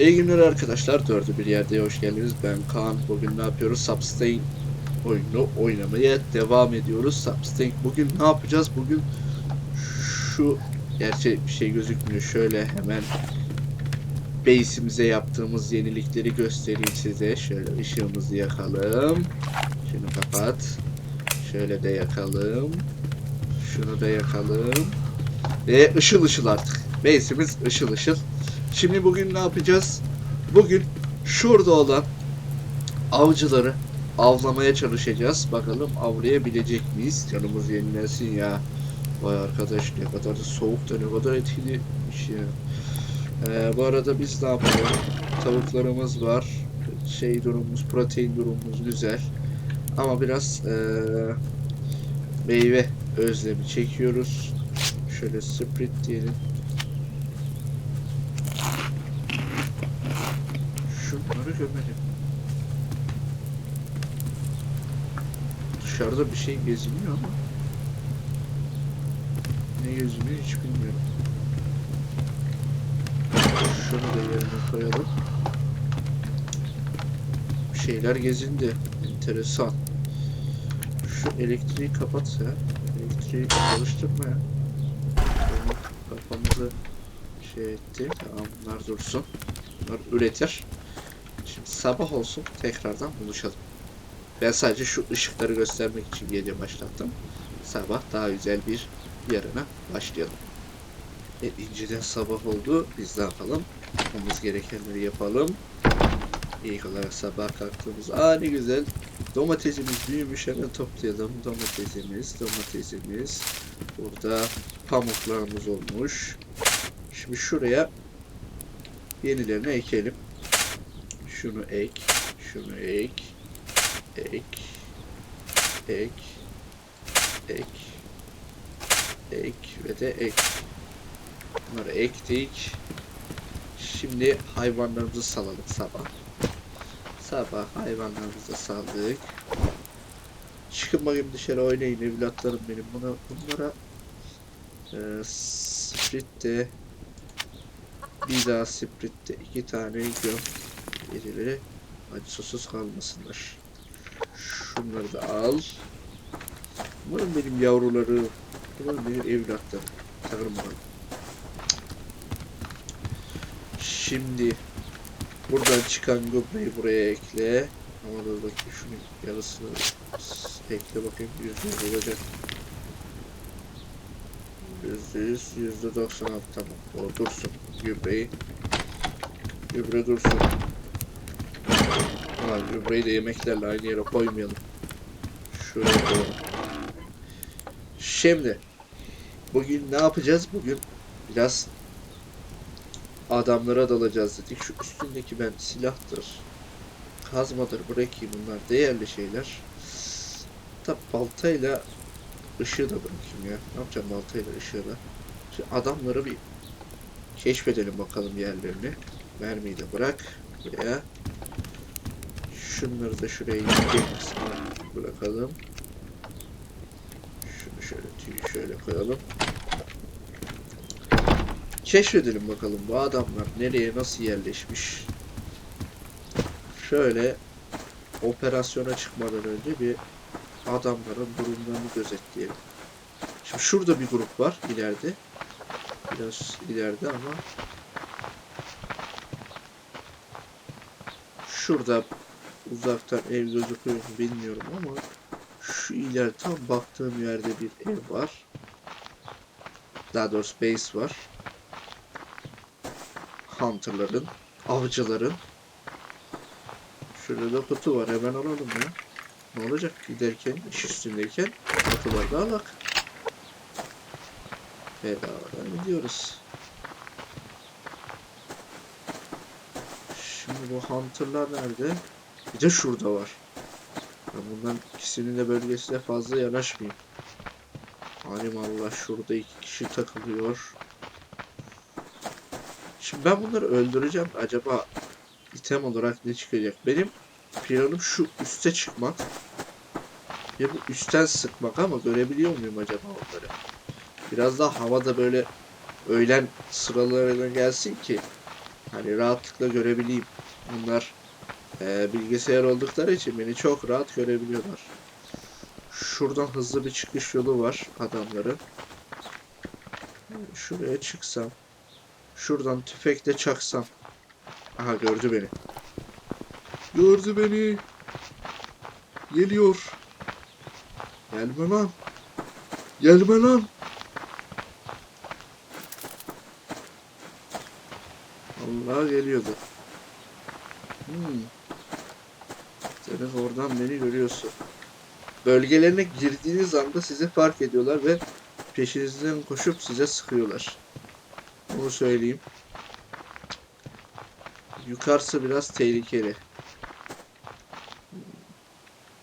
İyi günler arkadaşlar. Dördü bir yerde hoş geldiniz. Ben Kaan. Bugün ne yapıyoruz? Substain oyunu oynamaya devam ediyoruz. Substain bugün ne yapacağız? Bugün şu gerçi bir şey gözükmüyor. Şöyle hemen base'imize yaptığımız yenilikleri göstereyim size. Şöyle ışığımızı yakalım. Şunu kapat. Şöyle de yakalım. Şunu da yakalım. Ve ışıl ışıl artık. Base'imiz ışıl ışıl. Şimdi bugün ne yapacağız? Bugün şurada olan avcıları avlamaya çalışacağız. Bakalım avlayabilecek miyiz? Canımız yenilensin ya. Vay arkadaş ne kadar da soğuk da ne kadar etkiliymiş ya. Ee, bu arada biz ne yapalım? Tavuklarımız var. Şey durumumuz, protein durumumuz güzel. Ama biraz eee, meyve özlemi çekiyoruz. Şöyle sprint diyelim. Şunları gömelim. Dışarıda bir şey geziniyor ama ne geziniyor hiç bilmiyorum. Şunu da yerine koyalım. Bir şeyler gezindi. Enteresan. Şu elektriği kapat ya. Elektriği çalıştırma ya. Kafamızı şey etti. Tamam bunlar dursun. Bunlar üretir. Şimdi sabah olsun tekrardan buluşalım. Ben sadece şu ışıkları göstermek için gece başlattım. Sabah daha güzel bir yarına başlayalım. E, inceden sabah oldu. Biz ne yapalım? Yapmamız gerekenleri yapalım. İlk olarak sabah kalktığımız aa ne güzel domatesimiz büyümüş hemen toplayalım domatesimiz domatesimiz burada pamuklarımız olmuş şimdi şuraya yenilerini ekelim şunu ek şunu ek ek ek ek ek ve de ek bunları ektik şimdi hayvanlarımızı salalım sabah Sabah hayvanlarımızı saldık. Çıkın bakayım dışarı oynayın evlatlarım benim. Buna, bunlara e, spritte bir daha spritte iki tane göm. Birileri acısız kalmasınlar. Şunları da al. Umarım benim yavruları, umarım benim evlatlarım. Bakalım. Şimdi Buradan çıkan gübreyi buraya ekle. Ama dur bakayım şunun yarısını ekle bakayım yüzde yüz olacak. Yüzde yüz, yüzde doksan altı tamam. O dursun gübreyi. Gübre dursun. Ulan gübreyi de yemeklerle aynı yere koymayalım. Şuraya koyalım. Şimdi bugün ne yapacağız? Bugün biraz adamlara dalacağız dedik. Şu üstündeki ben silahtır, kazmadır bırakayım bunlar değerli şeyler. Tabi baltayla ışığı da bırakayım ya. Ne yapacağım baltayla ışığı da. Şimdi adamları bir keşfedelim bakalım yerlerini. Mermiyi de bırak buraya. Şunları da şuraya bırakalım. Şunu şöyle şöyle koyalım. Keşfedelim bakalım bu adamlar nereye nasıl yerleşmiş. Şöyle operasyona çıkmadan önce bir adamların durumlarını gözetleyelim. Şimdi şurada bir grup var ileride. Biraz ileride ama şurada uzaktan ev gözüküyor mu bilmiyorum ama şu ileride tam baktığım yerde bir ev var. Daha doğrusu base var hunterların, avcıların. Şurada da kutu var hemen alalım ya. Ne olacak giderken, iş üstündeyken kutuları da alak. Bedavadan gidiyoruz. Şimdi bu hunterlar nerede? Bir de şurada var. Ben bundan ikisinin de bölgesine fazla yanaşmayayım. Halim Allah şurada iki kişi takılıyor. Şimdi ben bunları öldüreceğim. Acaba item olarak ne çıkacak? Benim planım şu üste çıkmak. Ya bu üstten sıkmak ama görebiliyor muyum acaba onları? Biraz daha havada böyle öğlen sıralarına gelsin ki Hani rahatlıkla görebileyim. Bunlar e, bilgisayar oldukları için beni çok rahat görebiliyorlar. Şuradan hızlı bir çıkış yolu var adamların. Şuraya çıksam. Şuradan tüfekle çaksam. Aha gördü beni. Gördü beni. Geliyor. Gelme lan. Gelme lan. Allah geliyordu. Hmm. Sen oradan beni görüyorsun. Bölgelerine girdiğiniz anda sizi fark ediyorlar ve peşinizden koşup size sıkıyorlar. Bunu söyleyeyim. Yukarısı biraz tehlikeli.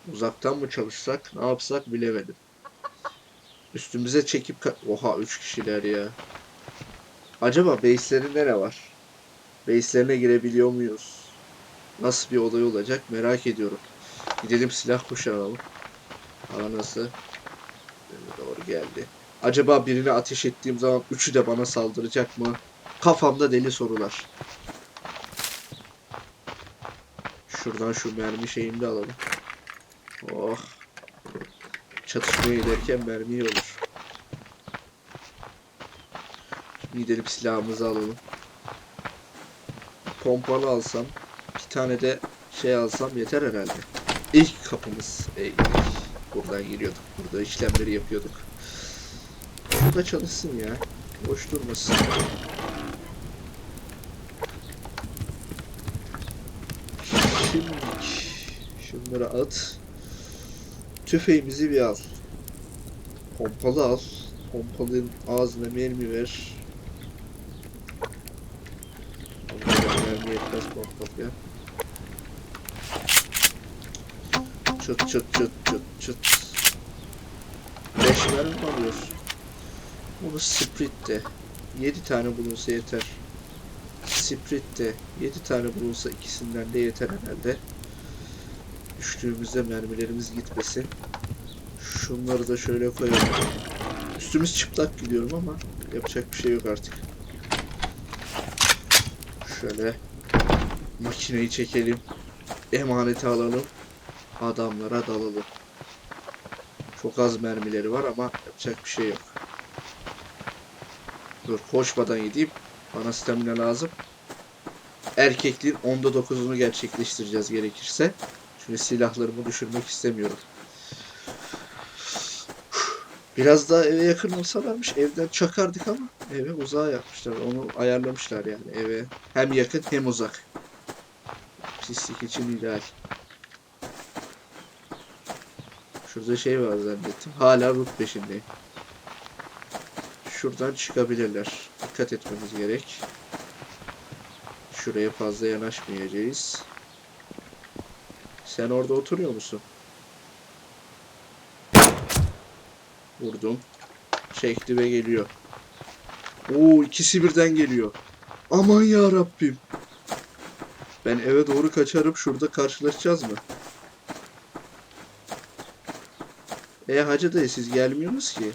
Uzaktan mı çalışsak, ne yapsak bilemedim. Üstümüze çekip Oha 3 kişiler ya. Acaba base'lerinde ne var? Base'lerine girebiliyor muyuz? Nasıl bir olay olacak merak ediyorum. Gidelim silah kuşanalım. Hava nasıl? Doğru geldi. Acaba birine ateş ettiğim zaman üçü de bana saldıracak mı? Kafamda deli sorular. Şuradan şu mermi şeyini de alalım. Oh. Çatışmaya giderken mermi olur. Gidelim silahımızı alalım. Pompalı alsam, tane de şey alsam yeter herhalde. İlk kapımız. Ey, buradan giriyorduk. Burada işlemleri yapıyorduk. Bu da çalışsın ya. Boş durmasın. Şimdi şunları at. Tüfeğimizi bir al. Pompalı al. Pompalının ağzına mermi ver. Mermi yetmez pompalıya. Çıt çıt çıt çıt çıt. Beş mermi mi alıyor? Bunu sprint de. 7 tane bulunsa yeter. Sprint de 7 tane bulunsa ikisinden de yeter herhalde. Düştüğümüzde mermilerimiz gitmesin. Şunları da şöyle koyalım. Üstümüz çıplak gidiyorum ama yapacak bir şey yok artık. Şöyle makineyi çekelim. Emaneti alalım. Adamlara dalalım. Çok az mermileri var ama yapacak bir şey yok. Dur koşmadan gideyim. Bana stamina lazım. Erkekliğin onda dokuzunu gerçekleştireceğiz gerekirse. Çünkü silahlarımı düşürmek istemiyorum. Biraz daha eve yakın olsalarmış evden çakardık ama eve uzağa yapmışlar. Onu ayarlamışlar yani eve. Hem yakın hem uzak. Pislik için ideal. Şurada şey var zannettim. Hala root peşindeyim. Şuradan çıkabilirler. Dikkat etmemiz gerek. Şuraya fazla yanaşmayacağız. Sen orada oturuyor musun? Vurdum. Çekti ve geliyor. Oo ikisi birden geliyor. Aman ya Rabbim. Ben eve doğru kaçarım. Şurada karşılaşacağız mı? E hacı dayı siz gelmiyorsunuz ki.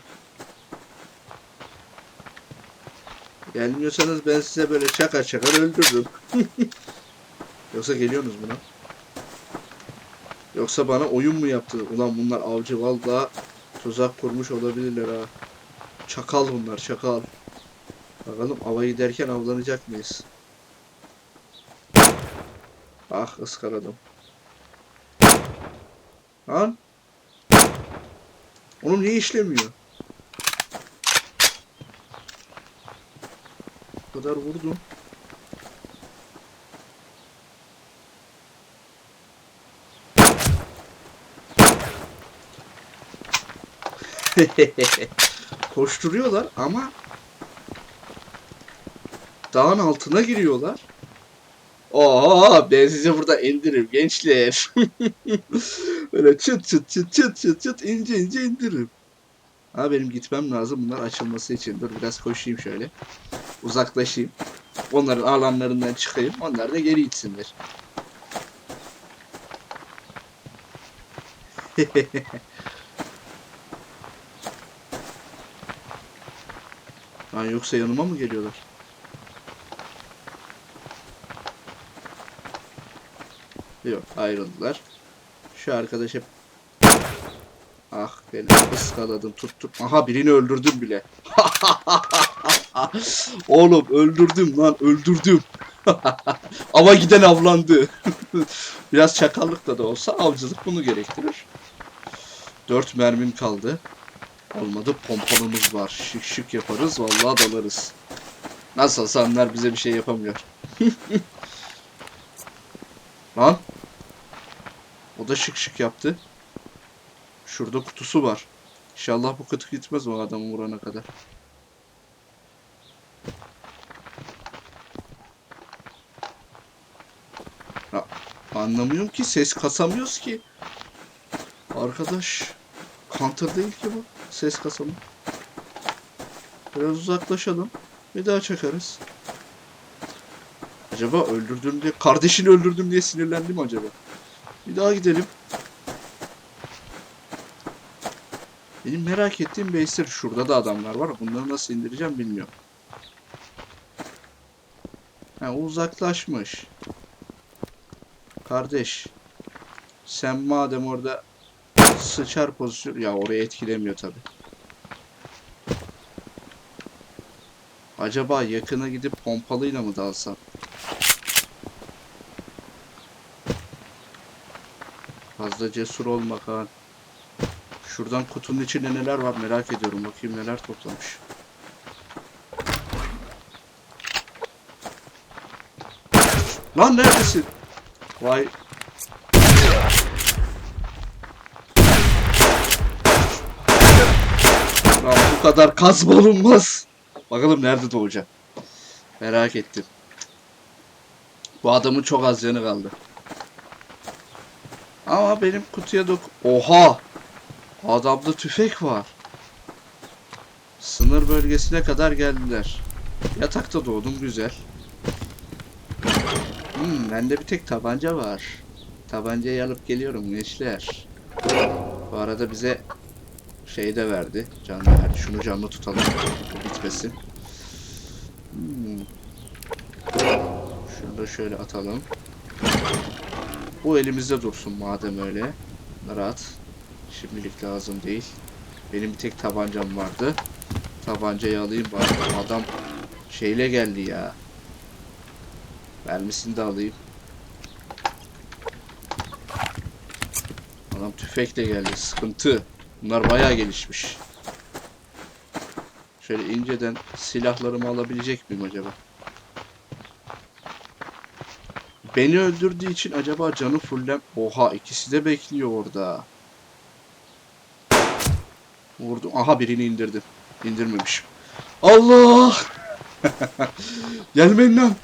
Gelmiyorsanız ben size böyle çakar çakar öldürürüm. Yoksa geliyorsunuz buna. Yoksa bana oyun mu yaptı? Ulan bunlar avcı valla tuzak kurmuş olabilirler ha. Çakal bunlar çakal. Bakalım ava giderken avlanacak mıyız? Ah ıskaladım. Lan. Onun niye işlemiyor? Bu kadar vurdum. Koşturuyorlar ama dağın altına giriyorlar. Oo ben sizi burada indiririm gençler. Böyle çıt çıt çıt çıt çıt çıt ince ince indiririm. Ha benim gitmem lazım bunlar açılması için. Dur biraz koşayım şöyle. Uzaklaşayım. Onların alanlarından çıkayım. Onlar da geri gitsinler. Lan yoksa yanıma mı geliyorlar? Yok ayrıldılar. Şu arkadaş hep Ah beni ıskaladım tuttum. Aha birini öldürdüm bile. Oğlum öldürdüm lan öldürdüm. Ama giden avlandı. Biraz çakallıkla da olsa avcılık bunu gerektirir. Dört mermim kaldı. Olmadı pompalımız var. Şık şık yaparız vallahi dalarız. Nasıl onlar bize bir şey yapamıyor. Lan. O da şık şık yaptı. Şurada kutusu var. İnşallah bu kutu gitmez o adamı vurana kadar. Ya, anlamıyorum ki ses kasamıyoruz ki. Arkadaş counter değil ki bu. Ses kasalım. Biraz uzaklaşalım. Bir daha çakarız. Acaba öldürdüm diye kardeşini öldürdüm diye sinirlendim acaba? Bir daha gidelim. Benim merak ettiğim base'ler şurada da adamlar var. Bunları nasıl indireceğim bilmiyorum. Ha uzaklaşmış. Kardeş. Sen madem orada sıçar pozisyon ya orayı etkilemiyor tabi. Acaba yakına gidip pompalıyla mı dalsam? Fazla cesur olma Kaan. Şuradan kutunun içinde neler var merak ediyorum. Bakayım neler toplamış. Lan neredesin? Vay. Lan bu kadar kaz bulunmaz. Bakalım nerede doğacak. Merak ettim. Bu adamın çok az yanı kaldı. Ama benim kutuya dok... Oha! Adamda tüfek var. Sınır bölgesine kadar geldiler. Yatakta doğdum güzel. Hmm, bende bir tek tabanca var. Tabancayı alıp geliyorum gençler. Bu arada bize şey de verdi. Canlı verdi. Şunu canlı tutalım. Bitmesin. Hmm. Şunu da şöyle atalım. Bu elimizde dursun madem öyle. Rahat. Şimdilik lazım değil. Benim bir tek tabancam vardı. Tabancayı alayım bari. Adam şeyle geldi ya. Mermisini de alayım. Adam tüfekle geldi. Sıkıntı. Bunlar bayağı gelişmiş. Şöyle inceden silahlarımı alabilecek miyim acaba? Beni öldürdüğü için acaba canı fullem... Oha ikisi de bekliyor orada. Vurdum. Aha birini indirdim. İndirmemişim. Allah! Gelmeyin lan.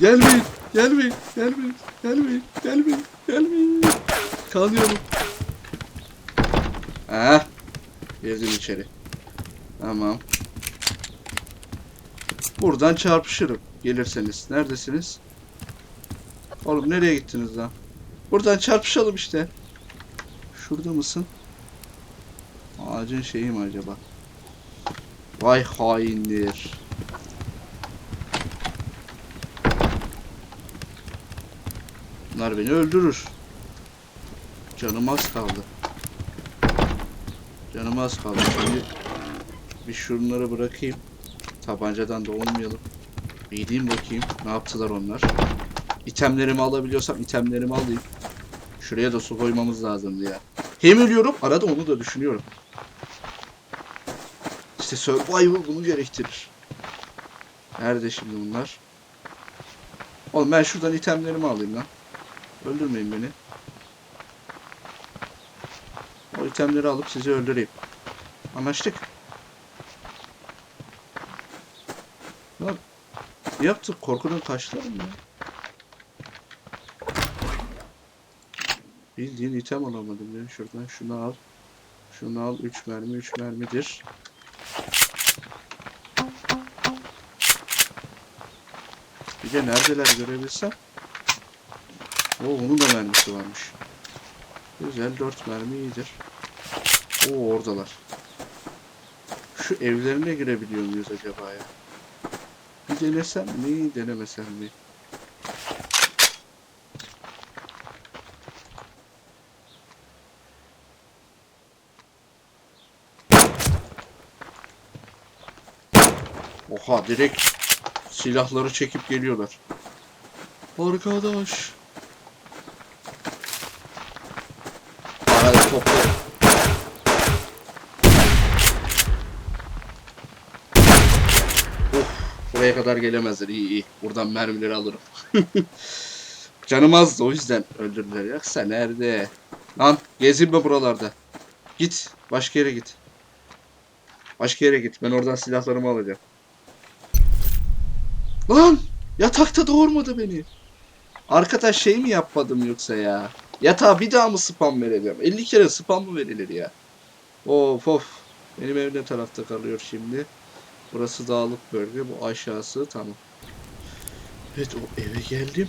Gelmeyin. Gelmeyin. Gelmeyin. Gelmeyin. Gelmeyin. Gelmeyin. Kalıyorum. Ha? Girdim içeri. Tamam. Buradan çarpışırım. Gelirseniz. Neredesiniz? Oğlum nereye gittiniz lan? Buradan çarpışalım işte. Şurada mısın? Ağacın şeyi mi acaba? Vay hainler. Bunlar beni öldürür. Canım az kaldı. Canım az kaldı. Şimdi bir şunları bırakayım. Tabancadan da olmayalım. Bir bakayım. Ne yaptılar onlar? İtemlerimi alabiliyorsam itemlerimi alayım. Şuraya da su koymamız lazımdı ya. Hem ölüyorum arada onu da düşünüyorum. İşte survival bunu gerektirir. Nerede şimdi bunlar? Oğlum ben şuradan itemlerimi alayım lan. Öldürmeyin beni. O itemleri alıp sizi öldüreyim. Anlaştık. Lan yaptık korkudan kaçtılar mı? Bildiğin item alamadım ya şuradan şunu al. Şunu al 3 mermi 3 mermidir. Bir de neredeler görebilsem. Oo onun da mermisi varmış. Güzel 4 mermi iyidir. Oo oradalar. Şu evlerine girebiliyor muyuz acaba ya? Bir denesem mi denemesem mi? Oha direkt silahları çekip geliyorlar. Arkadaş. Hadi topla. Of, buraya kadar gelemezler. İyi iyi. Buradan mermileri alırım. Canım azdı o yüzden öldürdüler. Yoksa nerede? Lan gezinme buralarda. Git. Başka yere git. Başka yere git. Ben oradan silahlarımı alacağım. Lan! Yatakta doğurmadı beni. Arkadaş şey mi yapmadım yoksa ya? Yatağa bir daha mı spam vereceğim? 50 kere spam mı verilir ya? Of of. Benim ev ne tarafta kalıyor şimdi? Burası dağlık bölge. Bu aşağısı tamam. Evet o eve geldim.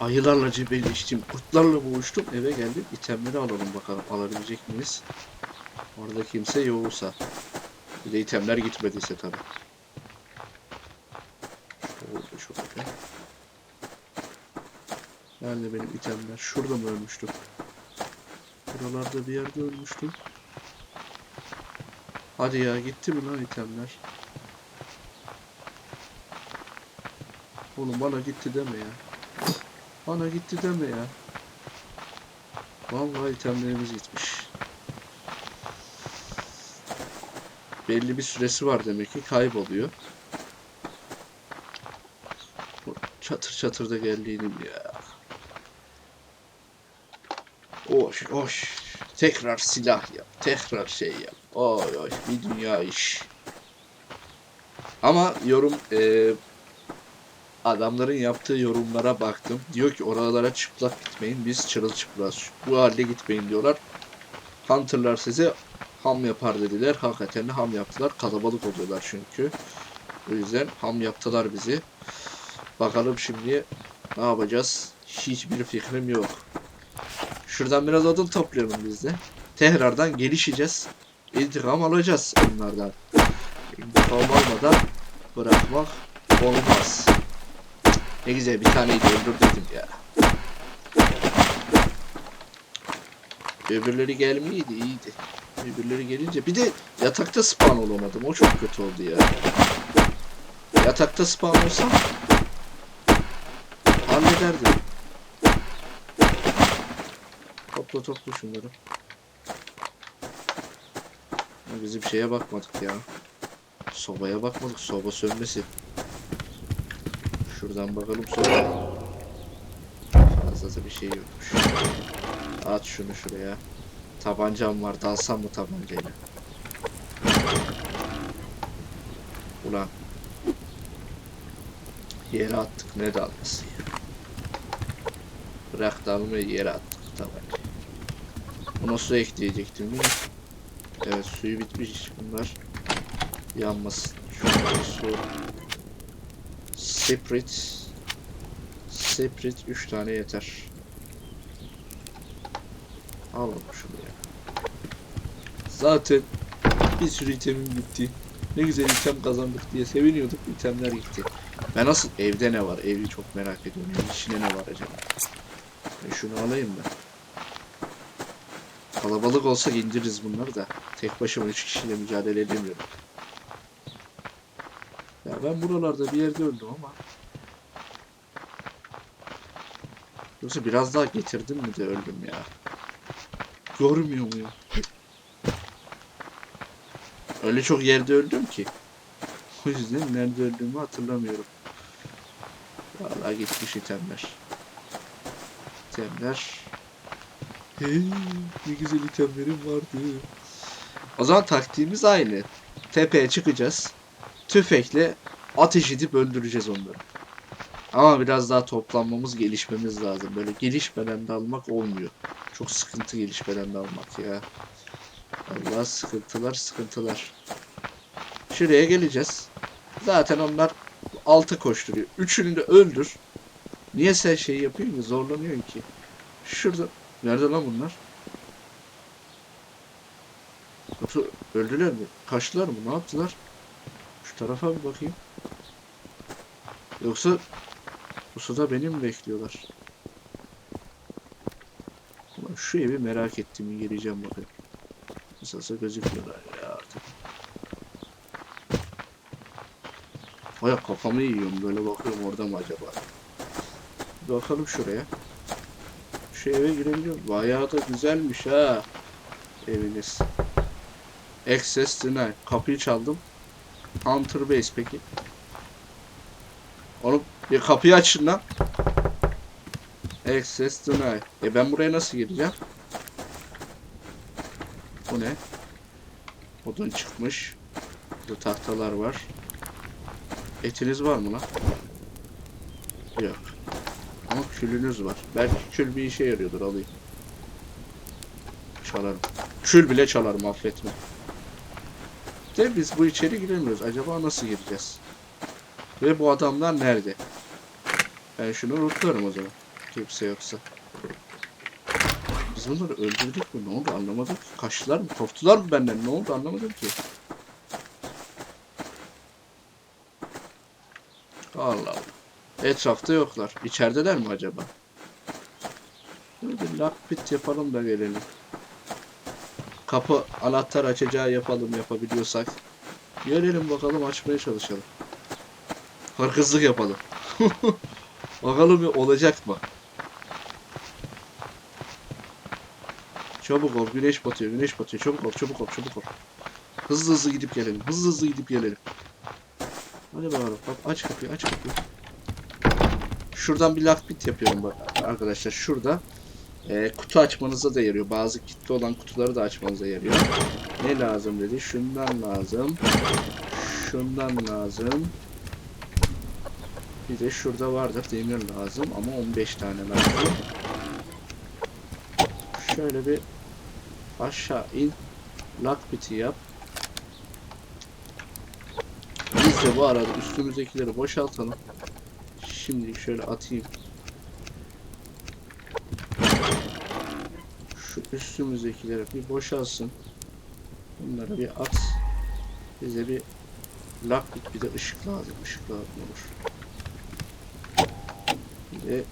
Ayılarla cebelleştim. Kurtlarla boğuştum. Eve geldim. İtemleri alalım bakalım. Alabilecek miyiz? Orada kimse yoksa. Bir de itemler gitmediyse tabii. Şöyle şöyle. Nerede benim itemler? Şurada mı ölmüştüm? Buralarda bir yerde ölmüştüm. Hadi ya gitti mi lan itemler? Oğlum bana gitti deme ya. Bana gitti deme ya. Vallahi itemlerimiz gitmiş. Belli bir süresi var demek ki kayboluyor. Çatır çatır da geldiydim ya. Hoş hoş. Tekrar silah yap. Tekrar şey yap. Oy oy bir dünya iş. Ama yorum e, adamların yaptığı yorumlara baktım. Diyor ki oralara çıplak gitmeyin. Biz çırılçıplaz. Bu halde gitmeyin diyorlar. Hunter'lar size ham yapar dediler. Hakikaten de ham yaptılar. Kalabalık oluyorlar çünkü. O yüzden ham yaptılar bizi. Bakalım şimdi ne yapacağız? Hiçbir fikrim yok. Şuradan biraz odun toplayalım biz de. Tekrardan gelişeceğiz. İntikam alacağız onlardan. İntikam almadan bırakmak olmaz. Ne güzel bir taneyi de öldürdüm ya. Öbürleri gelmeyeydi iyiydi. Öbürleri gelince bir de yatakta spawn olamadım. O çok kötü oldu ya. Yatakta spawn olsam hallederdim. Topla topla şunları. Ya Biz bir şeye bakmadık ya. Sobaya bakmadık. Soba sönmesi. Şuradan bakalım soba. Fazla da bir şey yokmuş. At şunu şuraya. Tabancam var. Dalsam mı tabancayla? Ulan. Yere attık. Ne dalması ya? Bırak dalmayı yere attık tabancayı. Buna su ekleyecektim değil mi? Evet suyu bitmiş bunlar. Yanmasın. Şurada su. Sprit. Sprit 3 tane yeter. Alalım şunu ya. Zaten bir sürü itemim gitti. Ne güzel item kazandık diye seviniyorduk. itemler gitti. Ben nasıl evde ne var? Evi çok merak ediyorum. İçinde ne var acaba? Ben şunu alayım ben. Kalabalık olsa indiririz bunları da. Tek başıma 3 kişiyle mücadele edemiyorum. Ya ben buralarda bir yerde öldüm ama. Yoksa biraz daha getirdim mi de öldüm ya. Görmüyor muyum? Öyle çok yerde öldüm ki. O yüzden nerede öldüğümü hatırlamıyorum. Vallahi gitmiş itemler. İtemler. Ne güzel itemlerim vardı. O zaman taktiğimiz aynı. Tepeye çıkacağız. Tüfekle ateş edip öldüreceğiz onları. Ama biraz daha toplanmamız, gelişmemiz lazım. Böyle gelişmeden de almak olmuyor. Çok sıkıntı gelişmeden de almak ya. Allah sıkıntılar, sıkıntılar. Şuraya geleceğiz. Zaten onlar altı koşturuyor. Üçünü de öldür. Niye sen şey yapıyorsun ki? Zorlanıyorsun ki. Şurada. Nerede lan bunlar? Yoksa öldüler mi? Kaçtılar mı? Ne yaptılar? Şu tarafa bir bakayım. Yoksa bu suda beni mi bekliyorlar? Ulan şu evi merak ettiğimi geleceğim bakayım. Nasılsa gözükmüyorlar ya artık. Baya kafamı yiyorum böyle bakıyorum orada mı acaba? Bir bakalım şuraya. Şu eve girebiliyor muyum? Bayağı da güzelmiş ha. Eviniz. Access denied. Kapıyı çaldım. Hunter base peki. Oğlum bir kapıyı açın lan. Access denied. E ben buraya nasıl gireceğim? Bu ne? Odun çıkmış. Burada tahtalar var. Etiniz var mı lan? Yok. Ama külünüz var. Belki kül bir işe yarıyordur alayım. Çalarım. Kül bile çalarım affetme. De biz bu içeri giremiyoruz. Acaba nasıl gireceğiz? Ve bu adamlar nerede? Ben şunu unutlarım o zaman. Kimse yoksa. Biz bunları öldürdük mü? Ne oldu anlamadım ki. Kaçtılar mı? Korktular mı benden? Ne oldu anlamadım ki. Allah. Etrafta yoklar. İçerideler mi acaba? Bir lockpit yapalım da gelelim. Kapı anahtar açacağı yapalım yapabiliyorsak. Gelelim bakalım açmaya çalışalım. Hırsızlık yapalım. bakalım olacak mı? Çabuk ol güneş batıyor güneş batıyor çabuk ol çabuk ol çabuk ol. Hızlı hızlı gidip gelelim hızlı hızlı gidip gelelim. Hadi bakalım bak aç kapıyı aç kapıyı. Şuradan bir lockpit yapıyorum bak arkadaşlar şurada. Ee, kutu açmanıza da yarıyor. Bazı kilitli olan kutuları da açmanıza yarıyor. Ne lazım dedi? Şundan lazım. Şundan lazım. Bir de şurada vardır demir lazım ama 15 tane lazım. Şöyle bir aşağı in. Lockpit'i yap. Biz de bu arada üstümüzdekileri boşaltalım. Şimdi şöyle atayım. Şu üstümüzdekileri bir boşalsın. Bunları bir at. Bize bir lockpick bir de ışık lazım. Işık lazım olur. Bir de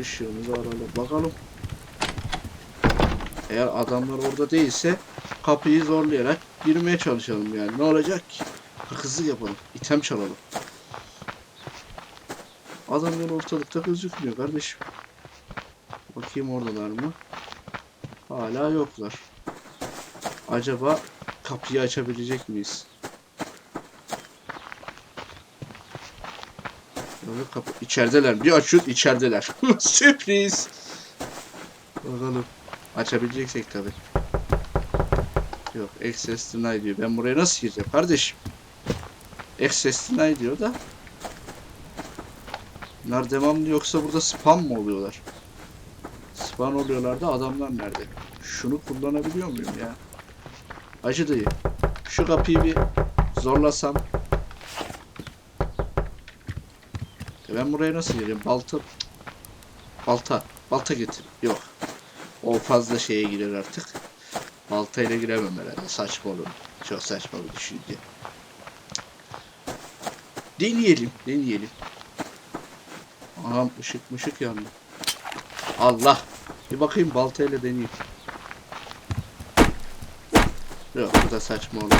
ışığımızı alalım. Bakalım. Eğer adamlar orada değilse kapıyı zorlayarak girmeye çalışalım yani. Ne olacak ki? Hızlı yapalım. İtem çalalım. Adamlar ortalıkta gözükmüyor kardeşim. Bakayım oradalar mı? Hala yoklar. Acaba kapıyı açabilecek miyiz? Böyle kapı içerideler. Bir açıyoruz içerideler. Sürpriz. Bakalım. Açabileceksek tabi. Yok access deny diyor. Ben buraya nasıl gireceğim kardeşim? Access deny diyor da. Bunlar devamlı yoksa burada spam mı oluyorlar? Spam oluyorlar da adamlar nerede? Şunu kullanabiliyor muyum ya? Acı dayı. Şu kapıyı bir zorlasam. E ben buraya nasıl gireyim? Balta. Balta. Balta getir. Yok. O fazla şeye girer artık. Baltayla giremem herhalde. Saçma olur. Çok saçma bir düşünce. Deneyelim. Deneyelim. Aha ışık mışık yandı. Allah. Bir bakayım baltayla deneyeyim. Yok bu da saçma olur.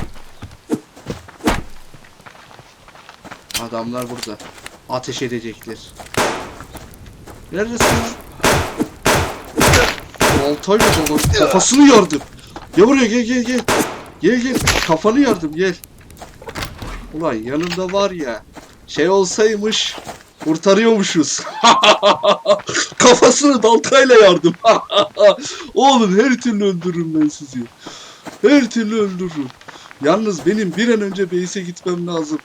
Adamlar burada. Ateş edecekler. Neredesin? Baltayla dolu. Kafasını yardım. Gel buraya gel gel gel. Gel gel. Kafanı yardım gel. Ulan yanında var ya. Şey olsaymış kurtarıyormuşuz. Kafasını baltayla yardım. Oğlum her türlü öldürürüm ben sizi. Her türlü öldürürüm. Yalnız benim bir an önce base'e gitmem lazım.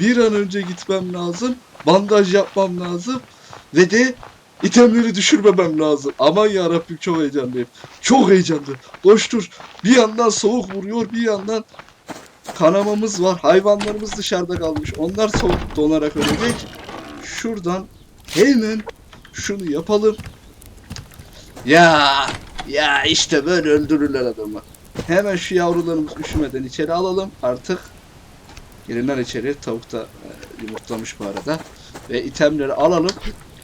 Bir an önce gitmem lazım. Bandaj yapmam lazım. Ve de itemleri düşürmemem lazım. Aman ya Rabbim çok heyecanlıyım. Çok heyecanlı. Boş dur. Bir yandan soğuk vuruyor, bir yandan kanamamız var. Hayvanlarımız dışarıda kalmış. Onlar soğuk donarak ölecek. Şuradan hemen şunu yapalım. Ya ya işte böyle öldürürler adamı. Hemen şu yavrularımız üşümeden içeri alalım. Artık girinler içeri. Tavuk da e, yumurtlamış bu arada. Ve itemleri alalım.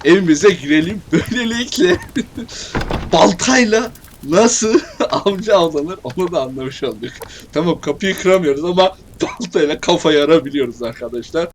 Evimize girelim. Böylelikle baltayla nasıl avcı avlanır onu da anlamış olduk. Tamam kapıyı kıramıyoruz ama baltayla kafa yarabiliyoruz arkadaşlar.